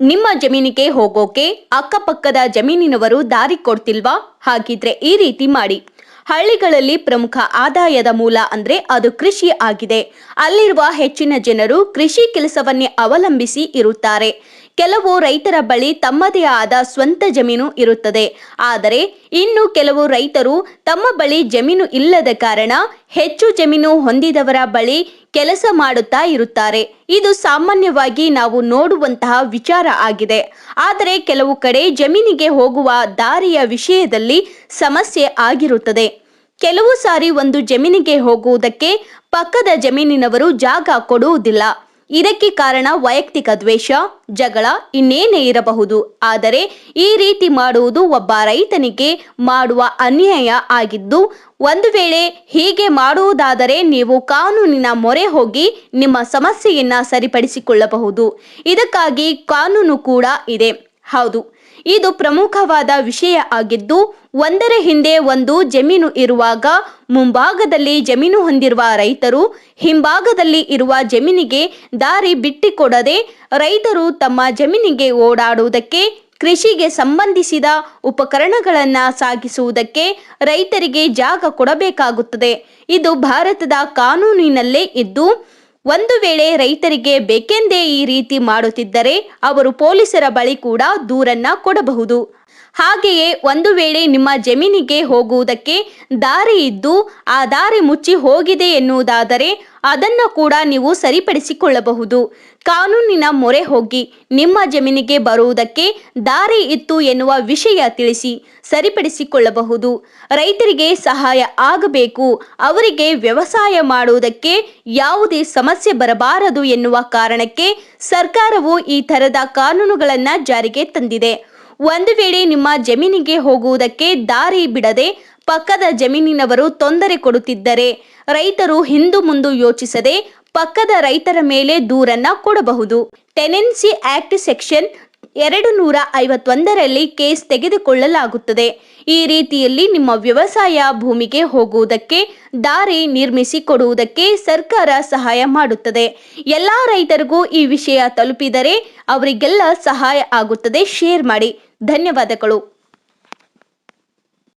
ನಿಮ್ಮ ಜಮೀನಿಗೆ ಹೋಗೋಕೆ ಅಕ್ಕಪಕ್ಕದ ಜಮೀನಿನವರು ದಾರಿ ಕೊಡ್ತಿಲ್ವಾ? ಹಾಗಿದ್ರೆ ಈ ರೀತಿ ಮಾಡಿ. ಹಳ್ಳಿಗಳಲ್ಲಿ ಪ್ರಮುಖ ಆದಾಯದ ಮೂಲ ಅಂದ್ರೆ ಅದು ಕೃಷಿ ಆಗಿದೆ. ಅಲ್ಲಿರುವ ಹೆಚ್ಚಿನ ಜನರು ಕೃಷಿ ಕೆಲಸವನ್ನೇ ಅವಲಂಬಿಸಿ ಇರುತ್ತಾರೆ. ಕೆಲವು ರೈತರ ಬಳಿ ತಮ್ಮದೇ ಆದ ಸ್ವಂತ ಜಮೀನು ಇರುತ್ತದೆ. ಆದರೆ ಇನ್ನು ಕೆಲವು ರೈತರು ತಮ್ಮ ಬಳಿ ಜಮೀನು ಇಲ್ಲದ ಕಾರಣ ಹೆಚ್ಚು ಜಮೀನು ಹೊಂದಿದವರ ಬಳಿ ಕೆಲಸ ಮಾಡುತ್ತಾ ಇರುತ್ತಾರೆ. ಇದು ಸಾಮಾನ್ಯವಾಗಿ ನಾವು ನೋಡುವಂತಹ ವಿಚಾರ ಆಗಿದೆ. ಆದರೆ ಕೆಲವು ಕಡೆ ಜಮೀನಿಗೆ ಹೋಗುವ ದಾರಿಯ ವಿಷಯದಲ್ಲಿ ಸಮಸ್ಯೆ ಆಗಿರುತ್ತದೆ. ಕೆಲವು ಸಾರಿ ಒಂದು ಜಮೀನಿಗೆ ಹೋಗುವುದಕ್ಕೆ ಪಕ್ಕದ ಜಮೀನಿನವರು ಜಾಗ ಕೊಡುವುದಿಲ್ಲ. ಇದಕ್ಕೆ ಕಾರಣ ವೈಯಕ್ತಿಕ ದ್ವೇಷ, ಜಗಳ ಇನ್ನೇನೇ ಇರಬಹುದು. ಆದರೆ ಈ ರೀತಿ ಮಾಡುವುದು ಒಬ್ಬ ರೈತನಿಗೆ ಮಾಡುವ ಅನ್ಯಾಯ ಆಗಿದ್ದು, ಒಂದು ವೇಳೆ ಹೀಗೆ ಮಾಡುವುದಾದರೆ ನೀವು ಕಾನೂನಿನ ಮೊರೆ ಹೋಗಿ ನಿಮ್ಮ ಸಮಸ್ಯೆಯನ್ನು ಸರಿಪಡಿಸಿಕೊಳ್ಳಬಹುದು. ಇದಕ್ಕಾಗಿ ಕಾನೂನು ಕೂಡ ಇದೆ. ಹೌದು, ಇದು ಪ್ರಮುಖವಾದ ವಿಷಯ ಆಗಿದ್ದು, ಒಂದರ ಹಿಂದೆ ಒಂದು ಜಮೀನು ಇರುವಾಗ, ಮುಂಭಾಗದಲ್ಲಿ ಜಮೀನು ಹೊಂದಿರುವ ರೈತರು, ಹಿಂಭಾಗದಲ್ಲಿ ಇರುವ ಜಮೀನಿಗೆ ದಾರಿ ಬಿಟ್ಟಿಕೊಡದೆ, ರೈತರು ತಮ್ಮ ಜಮೀನಿಗೆ ಓಡಾಡುವುದಕ್ಕೆ, ಕೃಷಿಗೆ ಸಂಬಂಧಿಸಿದ ಉಪಕರಣಗಳನ್ನು ಸಾಗಿಸುವುದಕ್ಕೆ ರೈತರಿಗೆ ಜಾಗ ಕೊಡಬೇಕಾಗುತ್ತದೆ. ಇದು ಭಾರತದ ಕಾನೂನಿನಲ್ಲೇ ಇದ್ದು ಒಂದು ವೇಳೆ ರೈತರಿಗೆ ಬೇಕೆಂದೇ ಈ ರೀತಿ ಮಾಡುತ್ತಿದ್ದರೆ ಅವರು ಪೊಲೀಸರ ಬಳಿ ಕೂಡ ದೂರನ್ನ ಕೊಡಬಹುದು. ಹಾಗೆಯೇ ಒಂದು ವೇಳೆ ನಿಮ್ಮ ಜಮೀನಿಗೆ ಹೋಗುವುದಕ್ಕೆ ದಾರಿ ಇದ್ದು ಆ ದಾರಿ ಮುಚ್ಚಿ ಹೋಗಿದೆ ಎನ್ನುವುದಾದರೆ ಅದನ್ನು ಕೂಡ ನೀವು ಸರಿಪಡಿಸಿಕೊಳ್ಳಬಹುದು. ಕಾನೂನಿನ ಮೊರೆ ಹೋಗಿ ನಿಮ್ಮ ಜಮೀನಿಗೆ ಬರುವುದಕ್ಕೆ ದಾರಿ ಇತ್ತು ಎನ್ನುವ ವಿಷಯ ತಿಳಿಸಿ ಸರಿಪಡಿಸಿಕೊಳ್ಳಬಹುದು. ರೈತರಿಗೆ ಸಹಾಯ ಆಗಬೇಕು. ಅವರಿಗೆ ವ್ಯವಸಾಯ ಮಾಡುವುದಕ್ಕೆ ಯಾವುದೇ ಸಮಸ್ಯೆ ಬರಬಾರದು ಎನ್ನುವ ಕಾರಣಕ್ಕೆ ಸರ್ಕಾರವು ಈ ಥರದ ಕಾನೂನುಗಳನ್ನು ಜಾರಿಗೆ ತಂದಿದೆ. ಒಂದು ವೇಳೆ ನಿಮ್ಮ ಜಮೀನಿಗೆ ಹೋಗುವುದಕ್ಕೆ ದಾರಿ ಬಿಡದೆ ಪಕ್ಕದ ಜಮೀನಿನವರು ತೊಂದರೆ ಕೊಡುತ್ತಿದ್ದರೆ ರೈತರು ಹಿಂದು ಮುಂದು ಯೋಚಿಸದೆ ಪಕ್ಕದ ರೈತರ ಮೇಲೆ ದೂರನ್ನ ಕೊಡಬಹುದು. ಟೆನೆನ್ಸಿ ಆಕ್ಟ್ ಸೆಕ್ಷನ್ ಎರಡು ನೂರ ಐವತ್ತೊಂದರಲ್ಲಿ ಕೇಸ್ ತೆಗೆದುಕೊಳ್ಳಲಾಗುತ್ತದೆ. ಈ ರೀತಿಯಲ್ಲಿ ನಿಮ್ಮ ವ್ಯವಸಾಯ ಭೂಮಿಗೆ ಹೋಗುವುದಕ್ಕೆ, ದಾರಿ ನಿರ್ಮಿಸಿ ಕೊಡುವುದಕ್ಕೆ ಸರ್ಕಾರ ಸಹಾಯ ಮಾಡುತ್ತದೆ. ಎಲ್ಲ ರೈತರಿಗೂ ಈ ವಿಷಯ ತಲುಪಿದರೆ ಅವರಿಗೆಲ್ಲ ಸಹಾಯ ಆಗುತ್ತದೆ. ಶೇರ್ ಮಾಡಿ. ಧನ್ಯವಾದಗಳು.